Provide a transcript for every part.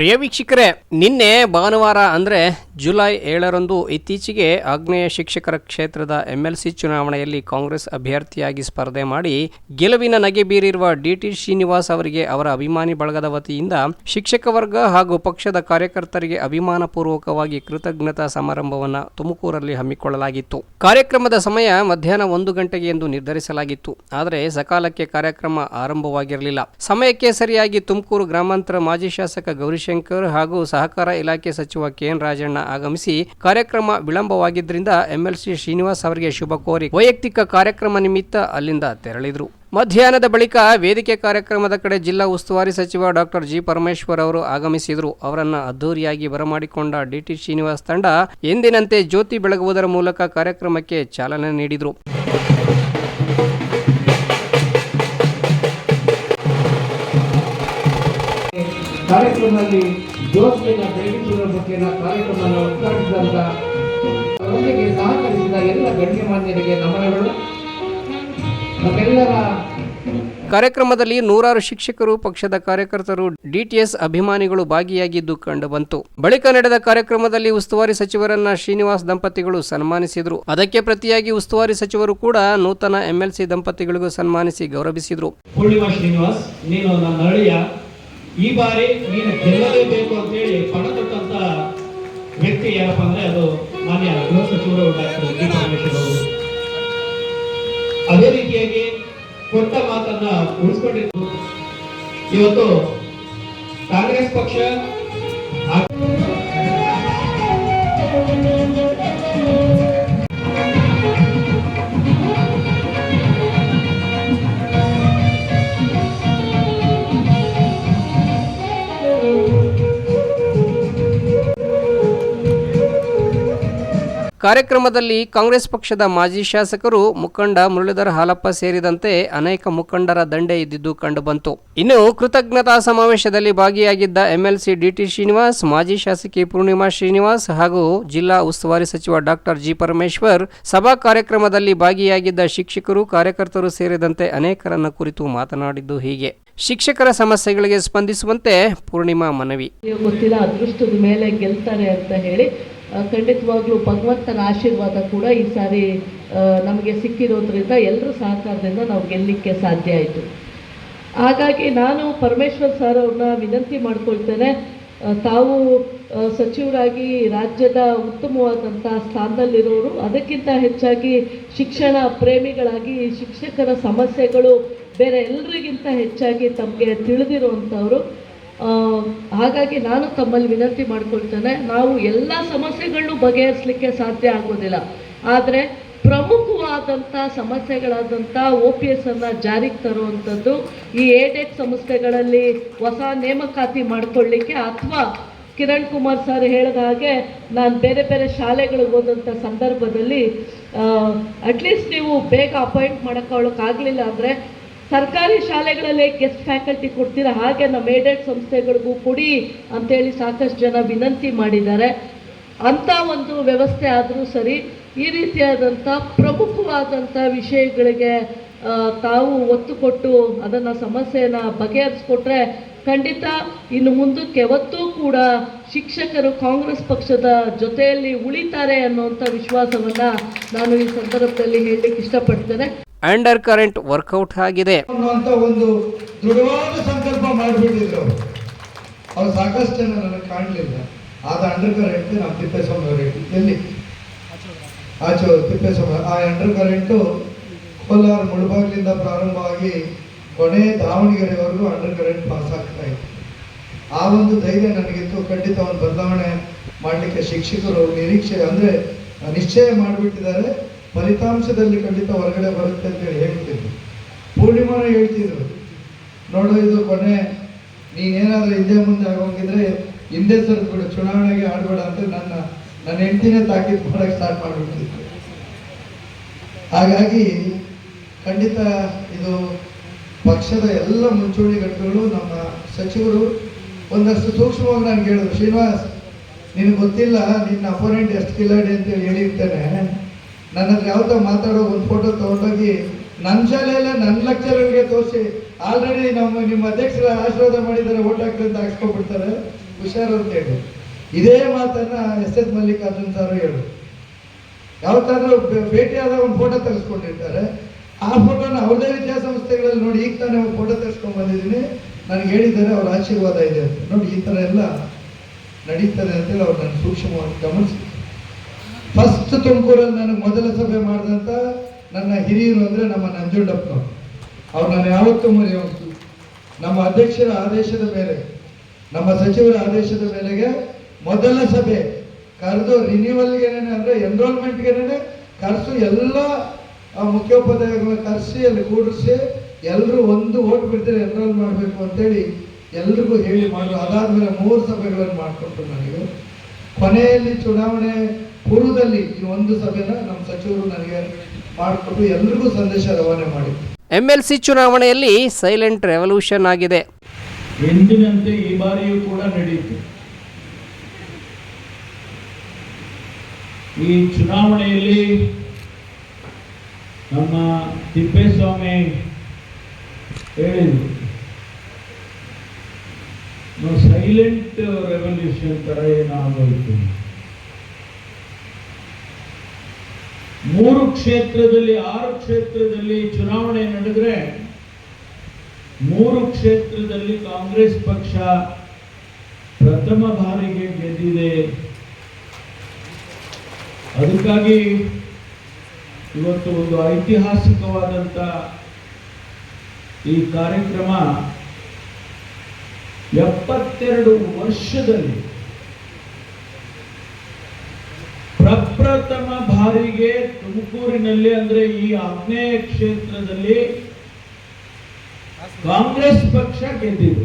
ಪ್ರಿಯ ವೀಕ್ಷಕರೇ ನಿನ್ನೆ ಭಾನುವಾರ ಅಂದರೆ ಜುಲೈ ಏಳರಂದು ಇತ್ತೀಚೆಗೆ ಆಗ್ನೇಯ ಶಿಕ್ಷಕರ ಕ್ಷೇತ್ರದ ಎಂಎಲ್ಸಿ ಚುನಾವಣೆಯಲ್ಲಿ ಕಾಂಗ್ರೆಸ್ ಅಭ್ಯರ್ಥಿಯಾಗಿ ಸ್ಪರ್ಧೆ ಮಾಡಿ ಗೆಲುವಿನ ನಗೆ ಬೀರಿರುವ ಡಿಟಿ ಶ್ರೀನಿವಾಸ್ ಅವರಿಗೆ ಅವರ ಅಭಿಮಾನಿ ಬಳಗದ ವತಿಯಿಂದ ಶಿಕ್ಷಕ ವರ್ಗ ಹಾಗೂ ಪಕ್ಷದ ಕಾರ್ಯಕರ್ತರಿಗೆ ಅಭಿಮಾನಪೂರ್ವಕವಾಗಿ ಕೃತಜ್ಞತಾ ಸಮಾರಂಭವನ್ನು ತುಮಕೂರಲ್ಲಿ ಹಮ್ಮಿಕೊಳ್ಳಲಾಗಿತ್ತು. ಕಾರ್ಯಕ್ರಮದ ಸಮಯ ಮಧ್ಯಾಹ್ನ ಒಂದು ಗಂಟೆಗೆ ಎಂದು ನಿರ್ಧರಿಸಲಾಗಿತ್ತು. ಆದರೆ ಸಕಾಲಕ್ಕೆ ಕಾರ್ಯಕ್ರಮ ಆರಂಭವಾಗಿರಲಿಲ್ಲ. ಸಮಯಕ್ಕೆ ಸರಿಯಾಗಿ ತುಮಕೂರು ಗ್ರಾಮಾಂತರ ಮಾಜಿ ಶಾಸಕ ಗೌರಿಶಂಕರ್ ಹಾಗೂ ಸಹಕಾರ ಇಲಾಖೆ ಸಚಿವ ಕೆಎನ್ ರಾಜಣ್ಣ ಆಗಮಿಸಿ ಕಾರ್ಯಕ್ರಮ ವಿಳಂಬವಾಗಿದ್ದರಿಂದ ಎಂಎಲ್ಸಿ ಶ್ರೀನಿವಾಸ್ ಅವರಿಗೆ ಶುಭ ಕೋರಿ ವೈಯಕ್ತಿಕ ಕಾರ್ಯಕ್ರಮ ನಿಮಿತ್ತ ಅಲ್ಲಿಂದ ತೆರಳಿದರು. ಮಧ್ಯಾಹ್ನದ ಬಳಿಕ ವೇದಿಕೆ ಕಾರ್ಯಕ್ರಮದ ಕಡೆ ಜಿಲ್ಲಾ ಉಸ್ತುವಾರಿ ಸಚಿವ ಡಾಕ್ಟರ್ ಜಿ ಪರಮೇಶ್ವರ್ ಅವರು ಆಗಮಿಸಿದರು. ಅವರನ್ನು ಅದ್ದೂರಿಯಾಗಿ ಬರಮಾಡಿಕೊಂಡ ಡಿಟಿ ಶ್ರೀನಿವಾಸ್ ತಂಡ ಎಂದಿನಂತೆ ಜ್ಯೋತಿ ಬೆಳಗುವುದರ ಮೂಲಕ ಕಾರ್ಯಕ್ರಮಕ್ಕೆ ಚಾಲನೆ ನೀಡಿದರು. ಕಾರ್ಯಕ್ರಮದಲ್ಲಿ ಬಗ್ಗೆ ಕಾರ್ಯಕ್ರಮವನ್ನು ಉದ್ಘಾಟಿಸಿದಂತ ಅವರೊಂದಿಗೆ ಸಹಕರಿಸಿದ ಎಲ್ಲ ಗಣ್ಯಮಾನ್ಯರಿಗೆ ನಮನಗಳು. ನಮ್ಮೆಲ್ಲರ ಕಾರ್ಯಕ್ರಮದಲ್ಲಿ ನೂರಾರು ಶಿಕ್ಷಕರು ಪಕ್ಷದ ಕಾರ್ಯಕರ್ತರು ಡಿಟಿಎಸ್ ಅಭಿಮಾನಿಗಳು ಭಾಗಿಯಾಗಿದ್ದು ಕಂಡುಬಂತು. ಬಳಿಕ ನಡೆದ ಕಾರ್ಯಕ್ರಮದಲ್ಲಿ ಉಸ್ತುವಾರಿ ಸಚಿವರನ್ನ ಶ್ರೀನಿವಾಸ್ ದಂಪತಿಗಳು ಸನ್ಮಾನಿಸಿದರು. ಅದಕ್ಕೆ ಪ್ರತಿಯಾಗಿ ಉಸ್ತುವಾರಿ ಸಚಿವರು ಕೂಡ ನೂತನ ಎಂಎಲ್ಸಿ ದಂಪತಿಗಳಿಗೂ ಸನ್ಮಾನಿಸಿ ಗೌರವಿಸಿದರು. ಈ ಬಾರಿ ನೀನು ಗೆಲ್ಲಲೇಬೇಕು ಅಂತೇಳಿ ಪಣ ತೊಟ್ಟಂತ ವ್ಯಕ್ತಿ ಏನಪ್ಪ ಅಂದ್ರೆ ಅದು ಮಾನ್ಯ ಗೃಹ ಸಚಿವರು ಡಾಕ್ಟರ್ ಜಿ ಪರಮೇಶ್ವರ್ ಅವರು. ಅದೇ ರೀತಿಯಾಗಿ ಕೊಟ್ಟ ಮಾತನ್ನ ಉಳಿಸ್ಕೊಂಡಿದ್ದು. ಇವತ್ತು ಕಾಂಗ್ರೆಸ್ ಪಕ್ಷ ಕಾರ್ಯಕ್ರಮದಲ್ಲಿ ಕಾಂಗ್ರೆಸ್ ಪಕ್ಷದ ಮಾಜಿ ಶಾಸಕರು ಮುಖಂಡ ಮುರಳೀಧರ ಹಾಲಪ್ಪ ಸೇರಿದಂತೆ ಅನೇಕ ಮುಖಂಡರ ದಂಡೆ ಇದ್ದಿದ್ದು ಕಂಡುಬಂತು. ಇನ್ನು ಕೃತಜ್ಞತಾ ಸಮಾವೇಶದಲ್ಲಿ ಭಾಗಿಯಾಗಿದ್ದ ಎಂಎಲ್ಸಿ ಡಿಟಿ ಶ್ರೀನಿವಾಸ್, ಮಾಜಿ ಶಾಸಕಿ ಪೂರ್ಣಿಮಾ ಶ್ರೀನಿವಾಸ್ ಹಾಗೂ ಜಿಲ್ಲಾ ಉಸ್ತುವಾರಿ ಸಚಿವ ಡಾಕ್ಟರ್ ಜಿ ಪರಮೇಶ್ವರ್ ಸಭಾ ಕಾರ್ಯಕ್ರಮದಲ್ಲಿ ಭಾಗಿಯಾಗಿದ್ದ ಶಿಕ್ಷಕರು, ಕಾರ್ಯಕರ್ತರು ಸೇರಿದಂತೆ ಅನೇಕರನ್ನ ಕುರಿತು ಮಾತನಾಡಿದ್ದು ಹೀಗೆ. ಶಿಕ್ಷಕರ ಸಮಸ್ಯೆಗಳಿಗೆ ಸ್ಪಂದಿಸುವಂತೆ ಪೂರ್ಣಿಮಾ ಮನವಿ. ಗೊತ್ತಿಲ್ಲ, ಅದೃಷ್ಟದ ಮೇಲೆ ಗೆಲ್ತಾರೆ ಅಂತ ಹೇಳಿ ಖಂಡಿತವಾಗ್ಲೂ ಭಗವಂತನ ಆಶೀರ್ವಾದ ಕೂಡ ಈ ಸಾರಿ ನಮಗೆ ಸಿಕ್ಕಿರೋದ್ರಿಂದ ಎಲ್ಲರ ಸಹಕಾರದಿಂದ ನಾವು ಗೆಲ್ಲಲಿಕ್ಕೆ ಸಾಧ್ಯ ಆಯಿತು. ಹಾಗಾಗಿ ನಾನು ಪರಮೇಶ್ವರ್ ಸರ್ ಅವ್ರನ್ನ ವಿನಂತಿ ಮಾಡ್ಕೊಳ್ತೇನೆ ತಾವು ಸಚಿವರಾಗಿ ರಾಜ್ಯದ ಉತ್ತಮವಾದಂಥ ಸ್ಥಾನದಲ್ಲಿರೋರು, ಅದಕ್ಕಿಂತ ಹೆಚ್ಚಾಗಿ ಶಿಕ್ಷಣ ಪ್ರೇಮಿಗಳಾಗಿ, ಶಿಕ್ಷಕರ ಸಮಸ್ಯೆಗಳು ಬೇರೆ ಎಲ್ಲರಿಗಿಂತ ಹೆಚ್ಚಾಗಿ ತಮಗೆ ತಿಳಿದಿರುವಂಥವ್ರು ಹಾಗಾಗಿ ನಾನು ತಮ್ಮಲ್ಲಿ ವಿನಂತಿ ಮಾಡ್ಕೊಳ್ತೇನೆ, ನಾವು ಎಲ್ಲ ಸಮಸ್ಯೆಗಳನ್ನು ಬಗೆಹರಿಸಲಿಕ್ಕೆ ಸಾಧ್ಯ ಆಗೋದಿಲ್ಲ. ಆದರೆ ಪ್ರಮುಖವಾದಂಥ ಸಮಸ್ಯೆಗಳಾದಂಥ ಒ ಪಿ ಎಸ್ ಅನ್ನು ಜಾರಿಗೆ ತರುವಂಥದ್ದು ಈ ಏಡೆಡ್ ಸಂಸ್ಥೆಗಳಲ್ಲಿ ಹೊಸ ನೇಮಕಾತಿ ಮಾಡಿಕೊಳ್ಳಿಕ್ಕೆ ಅಥವಾ ಕಿರಣ್ ಕುಮಾರ್ ಸರ್ ಹೇಳಿದ ಹಾಗೆ ನಾನು ಬೇರೆ ಬೇರೆ ಶಾಲೆಗಳಿಗೆ ಹೋದಂಥ ಸಂದರ್ಭದಲ್ಲಿ ಅಟ್ಲೀಸ್ಟ್ ನೀವು ಬೇಗ ಅಪಾಯಿಂಟ್ ಮಾಡೋಕ್ಕಾಗಲಿಲ್ಲ ಅಂದರೆ ಸರ್ಕಾರಿ ಶಾಲೆಗಳಲ್ಲಿ ಗೆಸ್ಟ್ ಫ್ಯಾಕಲ್ಟಿ ಕೊಡ್ತೀರಾ ಹಾಗೆ ನಮ್ಮ ಏಡೆಡ್ ಸಂಸ್ಥೆಗಳಿಗೂ ಕೊಡಿ ಅಂತೇಳಿ ಸಾಕಷ್ಟು ಜನ ವಿನಂತಿ ಮಾಡಿದ್ದಾರೆ. ಅಂಥ ಒಂದು ವ್ಯವಸ್ಥೆ ಆದರೂ ಸರಿ, ಈ ರೀತಿಯಾದಂಥ ಪ್ರಮುಖವಾದಂಥ ವಿಷಯಗಳಿಗೆ ತಾವು ಒತ್ತು ಕೊಟ್ಟು ಅದನ್ನು ಸಮಸ್ಯೆಯನ್ನು ಬಗೆಹರಿಸ್ಕೊಟ್ರೆ ಖಂಡಿತ ಇನ್ನು ಮುಂದಕ್ಕೆ ಯಾವತ್ತೂ ಕೂಡ ಶಿಕ್ಷಕರು ಕಾಂಗ್ರೆಸ್ ಪಕ್ಷದ ಜೊತೆಯಲ್ಲಿ ಉಳಿತಾರೆ ಅನ್ನುವಂಥ ವಿಶ್ವಾಸವನ್ನು ನಾನು ಈ ಸಂದರ್ಭದಲ್ಲಿ ಹೇಳಲಿಕ್ಕೆ ಇಷ್ಟಪಡ್ತೇನೆ. ಅಂಡರ್ ಕರೆಂಟ್ ವರ್ಕೌಟ್ ಆಗಿದೆ. ಒಂದು ದೃಢವಾದ ಸಂಕಲ್ಪ ಮಾಡಿಬಿಟ್ಟಿದ್ರು ಅವರು. ಸಾಕಷ್ಟು ಜನ ನನಗೆ ಕಾಣಲಿಲ್ಲ. ಆದ ಅಂಡರ್ ಕರೆಂಟ್ ನಾವು ತಿಪ್ಪೇಸ್ವಾಮಿ ಅವರು ಎಲ್ಲಿ? ಆಚೆ ತಿಪ್ಪೇಸ್ವಾಮಿ ಆ ಅಂಡರ್ ಕರೆಂಟು ಕೋಲಾರ ಮುಳುಬಾಗಿಲಿಂದ ಪ್ರಾರಂಭವಾಗಿ ಕೊನೆ ದಾವಣಗೆರೆವರೆಗೂ ಅಂಡರ್ ಕರೆಂಟ್ ಪಾಸ್ ಆಗ್ತಾ ಇತ್ತು. ಆ ಒಂದು ಧೈರ್ಯ ನನಗಿತ್ತು. ಖಂಡಿತ ಒಂದು ಬದಲಾವಣೆ ಮಾಡಲಿಕ್ಕೆ ಶಿಕ್ಷಕರು ನಿರೀಕ್ಷೆ ಅಂದರೆ ನಿಶ್ಚಯ ಮಾಡಿಬಿಟ್ಟಿದ್ದಾರೆ. ಫಲಿತಾಂಶದಲ್ಲಿ ಖಂಡಿತ ಹೊರಗಡೆ ಬರುತ್ತೆ ಅಂತ ಹೇಳಿ ಹೇಳ್ತಿದ್ರು. ಪೂರ್ಣಿಮಾನ ಹೇಳ್ತಿದ್ರು. ನೋಡು, ಇದು ಕೊನೆ, ನೀನೇನಾದ್ರೂ ಹಿಂದೆ ಮುಂದೆ ಆಗೋಗಿದ್ರೆ ಹಿಂದೆ ಸರಿದ್ಬಿಡು, ಚುನಾವಣೆಗೆ ಆಡಬೇಡ ಅಂತ ನನ್ನ ನನ್ನ ಹೆಂಡತಿನೇ ತಾಕೀತು ಮಾಡಕ್ಕೆ ಸ್ಟಾರ್ಟ್ ಮಾಡಿಬಿಡ್ತಿದ್ರು. ಹಾಗಾಗಿ ಖಂಡಿತ ಇದು ಪಕ್ಷದ ಎಲ್ಲ ಮುಂಚೂಣಿ ಘಟಕಗಳು ನಮ್ಮ ಸಚಿವರು ಒಂದಷ್ಟು ಸೂಕ್ಷ್ಮವಾಗಿ ನಾನು ಕೇಳಿದ್ರು. ಶ್ರೀನಿವಾಸ್, ನಿನಗೆ ಗೊತ್ತಿಲ್ಲ, ನಿನ್ನ ಅಪೋನೆಂಟ್ ಎಷ್ಟು ಕಿಲಾಡಿ ಅಂತೇಳಿ ಹೇಳಿರ್ತೇನೆ. ನನ್ನ ಹತ್ರ ಯಾವತ್ತೋ ಮಾತಾಡೋ ಒಂದು ಫೋಟೋ ತಗೊಂಡೋಗಿ ನನ್ನ ಶಾಲೆಯಲ್ಲೇ ನನ್ನ ಲೆಕ್ಚರರ್ಗೆ ತೋರಿಸಿ ಆಲ್ರೆಡಿ ನಮ್ಮ ನಿಮ್ಮ ಅಧ್ಯಕ್ಷರ ಆಶೀರ್ವಾದ ಮಾಡಿದ್ದಾರೆ ಓಟ್ ಹಾಕ್ತಾರೆ ಅಂತ ಹಾಕ್ಸ್ಕೊಬಿಡ್ತಾರೆ. ಹುಷಾರು ಅಂತ ಹೇಳಿ ಇದೇ ಮಾತನ್ನ ಎಸ್ ಎಸ್ ಮಲ್ಲಿಕಾರ್ಜುನ್ ಸಾರು ಹೇಳು. ಯಾವತ್ತಾದ್ರೂ ಭೇಟಿಯಾದ ಒಂದು ಫೋಟೋ ತೆಗೆಸ್ಕೊಂಡಿರ್ತಾರೆ. ಆ ಫೋಟೋನ ಅವ್ರದೇ ವಿದ್ಯಾಸಂಸ್ಥೆಗಳಲ್ಲಿ ನೋಡಿ ಈಗ ತಾನೇ ಫೋಟೋ ತೆಗೆಸ್ಕೊಂಡ್ ಬಂದಿದ್ದೀನಿ. ನನಗೆ ಹೇಳಿದ್ದಾರೆ, ಅವ್ರ ಆಶೀರ್ವಾದ ಇದೆ ಅಂತ. ನೋಡಿ, ಈ ಥರ ಎಲ್ಲ ನಡೀತದೆ ಅಂತೇಳಿ ಅವ್ರು ನಾನು ಸೂಕ್ಷ್ಮವಾಗಿ ಗಮನಿಸಿ. ಫಸ್ಟ್ ತುಮಕೂರಲ್ಲಿ ನನಗೆ ಮೊದಲ ಸಭೆ ಮಾಡಿದಂಥ ನನ್ನ ಹಿರಿಯರು ಅಂದರೆ ನಮ್ಮ ನಂಜುಂಡಪ್ಪ ಅವ್ರು. ನಾನು ಯಾವತ್ತೂ ಮರೆಯೋದು ನಮ್ಮ ಅಧ್ಯಕ್ಷರ ಆದೇಶದ ಮೇಲೆ, ನಮ್ಮ ಸಚಿವರ ಆದೇಶದ ಮೇಲೆಗೆ ಮೊದಲ ಸಭೆ ಕರೆದು ರಿನ್ಯೂವಲ್ಗೆನೇ ಅಂದರೆ ಎನ್ರೋಲ್ಮೆಂಟ್ಗೆನೇ ಕರೆಸು ಎಲ್ಲ ಮುಖ್ಯೋಪಾಧ್ಯಾಯಗಳನ್ನ ಕರೆಸಿ, ಅಲ್ಲಿ ಕೂಡಿಸಿ ಎಲ್ಲರೂ ಒಂದು ಓಟ್ ಬಿಡ್ತಾರೆ ಎನ್ರೋಲ್ ಮಾಡಬೇಕು ಅಂತೇಳಿ ಎಲ್ರಿಗೂ ಹೇಳಿ ಮಾಡಿದ್ರು ಅದಾದಮೇಲೆ ಮೂರು ಸಭೆಗಳನ್ನು ಮಾಡಿಕೊಟ್ರು ನನಗೆ. ಕೊನೆಯಲ್ಲಿ ಚುನಾವಣೆ ಪೂರ್ವದಲ್ಲಿ ಈ ಒಂದು ಸಭೆನ ನಮ್ಮ ಸಚಿವರು ನನಗೆ ಮಾಡಿಕೊಟ್ಟು ಎಲ್ರಿಗೂ ಸಂದೇಶ ರವಾನೆ ಮಾಡಿದ್ರು ಎಂಎಲ್ಸಿ ಚುನಾವಣೆಯಲ್ಲಿ ಸೈಲೆಂಟ್ ರೆವಲ್ಯೂಷನ್ ಆಗಿದೆ. ಎಂದಿನಂತೆ ಈ ಬಾರಿಯೂ ಕೂಡ ನಡೆಯಿತು. ಈ ಚುನಾವಣೆಯಲ್ಲಿ ನಮ್ಮ ತಿಪ್ಪೇಸ್ವಾಮಿ ಹೇಳಿದ್ರು. ಸೈಲೆಂಟ್ ರೆವಲ್ಯೂಷನ್ ತರ ಏನಾಗೋಯ್ತು? ಮೂರು ಕ್ಷೇತ್ರದಲ್ಲಿ, ಆರು ಕ್ಷೇತ್ರದಲ್ಲಿ ಚುನಾವಣೆ ನಡೆದ್ರೆ, ಮೂರು ಕ್ಷೇತ್ರದಲ್ಲಿ ಕಾಂಗ್ರೆಸ್ ಪಕ್ಷ ಪ್ರಥಮ ಬಾರಿಗೆ ಗೆದ್ದಿದೆ. ಅದಕ್ಕಾಗಿ ಇವತ್ತು ಒಂದು ಐತಿಹಾಸಿಕವಾದಂಥ ಈ ಕಾರ್ಯಕ್ರಮ ಎಪ್ಪತ್ತೆರಡು ವರ್ಷದಲ್ಲಿ ಪ್ರಪ್ರಥಮ ಬಾರಿಗೆ ತುಮಕೂರಿನಲ್ಲಿ ಅಂದ್ರೆ ಈ ಆಗ್ನೇಯ ಕ್ಷೇತ್ರದಲ್ಲಿ ಕಾಂಗ್ರೆಸ್ ಪಕ್ಷ ಗೆದ್ದಿದೆ.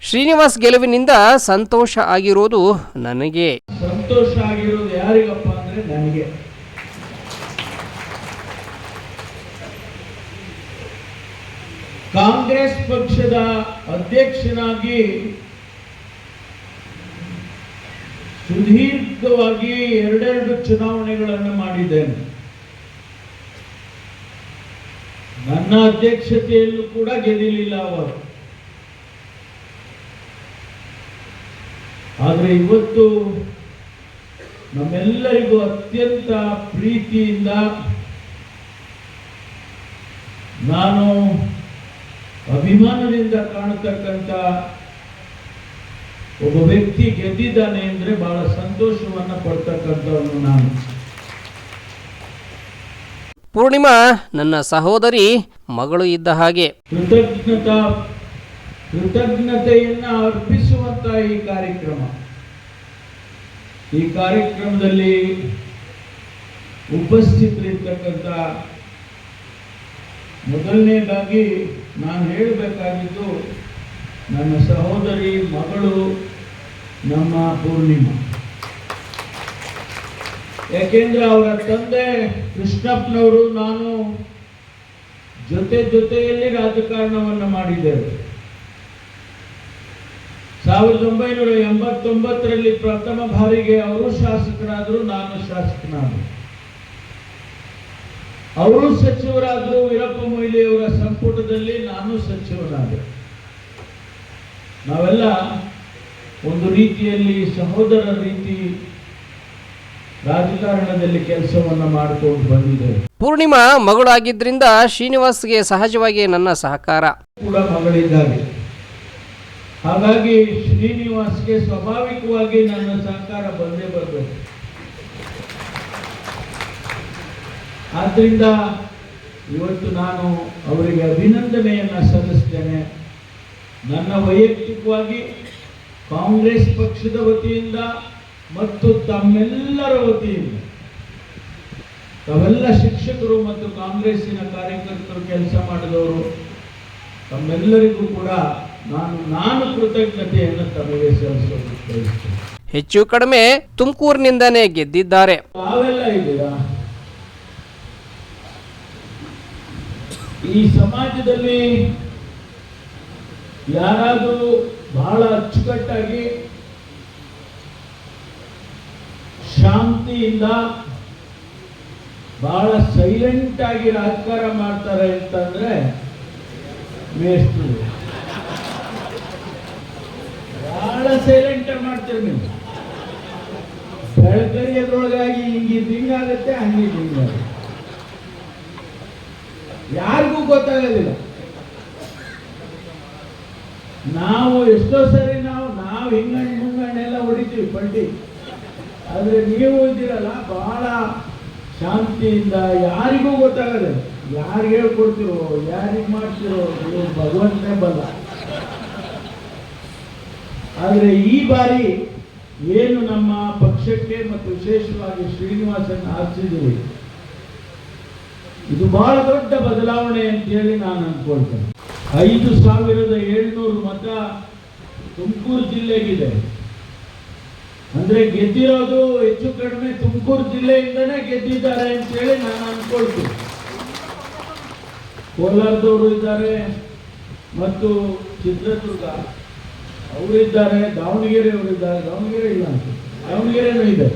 ಶ್ರೀನಿವಾಸ್ ಗೆಲುವಿನಿಂದ ಸಂತೋಷ ಆಗಿರೋದು ನನಗೆ. ಸಂತೋಷ ಆಗಿರೋದು ಯಾರಿಗಪ್ಪ ಅಂದ್ರೆ ನನಗೆ. ಕಾಂಗ್ರೆಸ್ ಪಕ್ಷದ ಅಧ್ಯಕ್ಷನಾಗಿ ಸುದೀರ್ಘವಾಗಿ ಎರಡೆರಡು ಚುನಾವಣೆಗಳನ್ನು ಮಾಡಿದ್ದೇನೆ. ನನ್ನ ಅಧ್ಯಕ್ಷತೆಯಲ್ಲೂ ಕೂಡ ಗೆದಿಲಿಲ್ಲ ಅವರು. ಆದರೆ ಇವತ್ತು ನಮ್ಮೆಲ್ಲರಿಗೂ ಅತ್ಯಂತ ಪ್ರೀತಿಯಿಂದ ನಾನು ಅಭಿಮಾನದಿಂದ ಕಾಣತಕ್ಕಂಥ ಒಬ್ಬ ವ್ಯಕ್ತಿ ಗೆದ್ದಿದ್ದಾನೆ ಅಂದ್ರೆ ಬಹಳ ಸಂತೋಷವನ್ನ ಪಡ್ತಕ್ಕಂಥವನು ನಾನು. ಪೂರ್ಣಿಮಾ ನನ್ನ ಸಹೋದರಿ ಮಗಳು ಇದ್ದ ಹಾಗೆ. ಕೃತಜ್ಞತಾ ಕೃತಜ್ಞತೆಯನ್ನ ಅರ್ಪಿಸುವಂತ ಈ ಕಾರ್ಯಕ್ರಮ. ಈ ಕಾರ್ಯಕ್ರಮದಲ್ಲಿ ಉಪಸ್ಥಿತರಿರ್ತಕ್ಕಂಥ ಮೊದಲನೇದಾಗಿ ನಾನು ಹೇಳಬೇಕಾಗಿದ್ದು, ನನ್ನ ಸಹೋದರಿ ಮಗಳು ನಮ್ಮ ಪೂರ್ಣಿಮಾ. ಯಾಕೆಂದ್ರೆ ಅವರ ತಂದೆ ಕೃಷ್ಣಪ್ಪನವರು ನಾನು ಜೊತೆ ಜೊತೆಯಲ್ಲಿ ರಾಜಕಾರಣವನ್ನು ಮಾಡಿದ್ದೇವೆ. ಸಾವಿರದ ಒಂಬೈನೂರ ಎಂಬತ್ತೊಂಬತ್ತರಲ್ಲಿ ಪ್ರಥಮ ಬಾರಿಗೆ ಅವರು ಶಾಸಕರಾದರು ನಾನು ಶಾಸಕನಾದರು ಅವರು ಸಚಿವರಾದರು ವೀರಪ್ಪ ಮೊಯ್ಲಿ ಅವರ ಸಂಪುಟದಲ್ಲಿ ನಾನು ಸಚಿವನಾದೆ. ನಾವೆಲ್ಲ ಒಂದು ರೀತಿಯಲ್ಲಿ ಸಹೋದರ ರೀತಿ ರಾಜಕಾರಣದಲ್ಲಿ ಕೆಲಸವನ್ನ ಮಾಡಿಕೊಂಡು ಬಂದಿದ್ದೇವೆ. ಪೂರ್ಣಿಮಾ ಮಗಳಾಗಿದ್ದರಿಂದ ಶ್ರೀನಿವಾಸ್ಗೆ ಸಹಜವಾಗಿ ನನ್ನ ಸಹಕಾರ. ಕೂಡ ಮಗಳಿದ್ದಾರೆ. ಹಾಗಾಗಿ ಶ್ರೀನಿವಾಸ್ಗೆ ಸ್ವಾಭಾವಿಕವಾಗಿ ನನ್ನ ಸಹಕಾರ ಬಂದೇ ಬರಬೇಕು ಆದ್ರಿಂದ ಇವತ್ತು ನಾನು ಅವರಿಗೆ ಅಭಿನಂದನೆಯನ್ನು ಸಲ್ಲಿಸ್ತೇನೆ. ನನ್ನ ವೈಯಕ್ತಿಕವಾಗಿ ಕಾಂಗ್ರೆಸ್ ಪಕ್ಷದ ವತಿಯಿಂದ ಮತ್ತು ತಮ್ಮೆಲ್ಲರ ವತಿಯಿಂದ ತಾವೆಲ್ಲ ಶಿಕ್ಷಕರು ಮತ್ತು ಕಾಂಗ್ರೆಸ್ಸಿನ ಕಾರ್ಯಕರ್ತರು ಕೆಲಸ ಮಾಡಿದವರು ತಮ್ಮೆಲ್ಲರಿಗೂ ಕೂಡ ನಾನು ನಾನು ಕೃತಜ್ಞತೆಯನ್ನು ತಮಗೆ ಸಲ್ಲಿಸಲು ಹೆಚ್ಚು ಕಡಿಮೆ ತುಮಕೂರಿನಿಂದನೇ ಗೆದ್ದಿದ್ದಾರೆ. ತಾವೆಲ್ಲ ಇದ್ದೀರಾ? ಈ ಸಮಾಜದಲ್ಲಿ ಯಾರಾದರೂ ಬಹಳ ಅಚ್ಚುಕಟ್ಟಾಗಿ ಶಾಂತಿಯಿಂದ ಬಹಳ ಸೈಲೆಂಟ್ ಆಗಿ ರಾಜಕಾರಣ ಮಾಡ್ತಾರೆ ಅಂತಂದ್ರೆ ಮೇಷ್ಟ್ರು ಸೈಲೆಂಟ್ ಮಾಡ್ತೀರಿ ನೀವು. ಬೆಳಕರಿ ಅದ್ರೊಳಗಾಗಿ ಹಿಂಗೆ ಹಿಂಗಾಗತ್ತೆ, ಹಂಗೆ ಹಿಂಗಾಗುತ್ತೆ. ಯಾರಿಗೂ ಗೊತ್ತಾಗೋದಿಲ್ಲ ನಾವು ಎಷ್ಟೋ ಸರಿ ನಾವು ನಾವು ಹಿಂಗಣ್ಣು ಮುಂಗಣ್ಣೆಲ್ಲ ಹೊಡಿತೀವಿ ಬಂಡಿ ಆದ್ರೆ ನೀವು ಇದ್ದೀರಲ್ಲ ಬಹಳ ಶಾಂತಿಯಿಂದ ಯಾರಿಗೂ ಗೊತ್ತಾಗದೆ ಯಾರಿಗೆ ಹೇಳ್ಕೊಡ್ತಿರೋ, ಯಾರಿಗೆ ಮಾಡ್ತಿರೋ ನೀವು ಭಗವಂತನೇ ಬಲ್ಲ. ಆದರೆ ಈ ಬಾರಿ ಏನು ನಮ್ಮ ಪಕ್ಷಕ್ಕೆ ಮತ್ತು ವಿಶೇಷವಾಗಿ ಶ್ರೀನಿವಾಸನ್ ಆರಿಸಿದ್ದೀವಿ ಇದು ಬಹಳ ದೊಡ್ಡ ಬದಲಾವಣೆ ಅಂತೇಳಿ ನಾನು ಅನ್ಕೊಳ್ತೇನೆ. ಐದು ಸಾವಿರದ ಏಳ್ನೂರು ಮತ ತುಮಕೂರು ಜಿಲ್ಲೆಗಿದೆ. ಅಂದ್ರೆ ಗೆದ್ದಿರೋದು ಹೆಚ್ಚು ಕಡಿಮೆ ತುಮಕೂರು ಜಿಲ್ಲೆಯಿಂದನೇ ಗೆದ್ದಿದ್ದಾರೆ ಅಂತೇಳಿ ನಾನು ಅನ್ಕೊಳ್ತೀನಿ. ಕೋಲಾರದವರು ಇದ್ದಾರೆ ಮತ್ತು ಚಿತ್ರದುರ್ಗ. ಅವರು ಇದ್ದಾರೆ ದಾವಣಗೆರೆ ಅವರಿದ್ದಾರೆ ದಾವಣಗೆರೆ ಇಲ್ಲ ಅಂತ. ದಾವಣಗೆರೆನೂ ಇದೆ.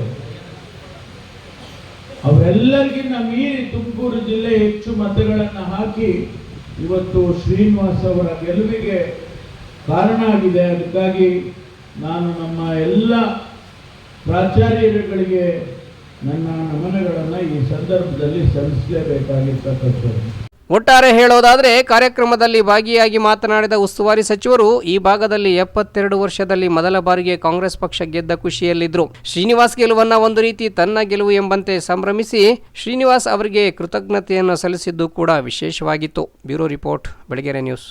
ಅವರೆಲ್ಲರಿಗಿಂತ ಮೀರಿ ತುಮಕೂರು ಜಿಲ್ಲೆ ಹೆಚ್ಚು ಮತಗಳನ್ನು ಹಾಕಿ ಇವತ್ತು ಶ್ರೀನಿವಾಸ್ ಅವರ ಗೆಲುವಿಗೆ ಕಾರಣ ಆಗಿದೆ. ಅದಕ್ಕಾಗಿ ನಾನು ನಮ್ಮ ಎಲ್ಲ ಪ್ರಾಚಾರ್ಯರುಗಳಿಗೆ ನನ್ನ ನಮನಗಳನ್ನು ಈ ಸಂದರ್ಭದಲ್ಲಿ ಸಲ್ಲಿಸಲೇಬೇಕಾಗಿರ್ತಕ್ಕಂಥದ್ದು. ಒಟ್ಟಾರೆ ಹೇಳೋದಾದರೆ ಕಾರ್ಯಕ್ರಮದಲ್ಲಿ ಭಾಗಿಯಾಗಿ ಮಾತನಾಡಿದ ಉಸ್ತುವಾರಿ ಸಚಿವರು ಈ ಭಾಗದಲ್ಲಿ ಎಪ್ಪತ್ತೆರಡು ವರ್ಷದಲ್ಲಿ ಮೊದಲ ಬಾರಿಗೆ ಕಾಂಗ್ರೆಸ್ ಪಕ್ಷ ಗೆದ್ದ ಖುಷಿಯಲ್ಲಿದ್ದರು ಶ್ರೀನಿವಾಸ್ ಗೆಲುವನ್ನ ಒಂದು ರೀತಿ ತನ್ನ ಗೆಲುವು ಎಂಬಂತೆ ಸಂಭ್ರಮಿಸಿ ಶ್ರೀನಿವಾಸ್ ಅವರಿಗೆ ಕೃತಜ್ಞತೆಯನ್ನು ಸಲ್ಲಿಸಿದ್ದು ಕೂಡ ವಿಶೇಷವಾಗಿತ್ತು. Bureau report, Belagere news.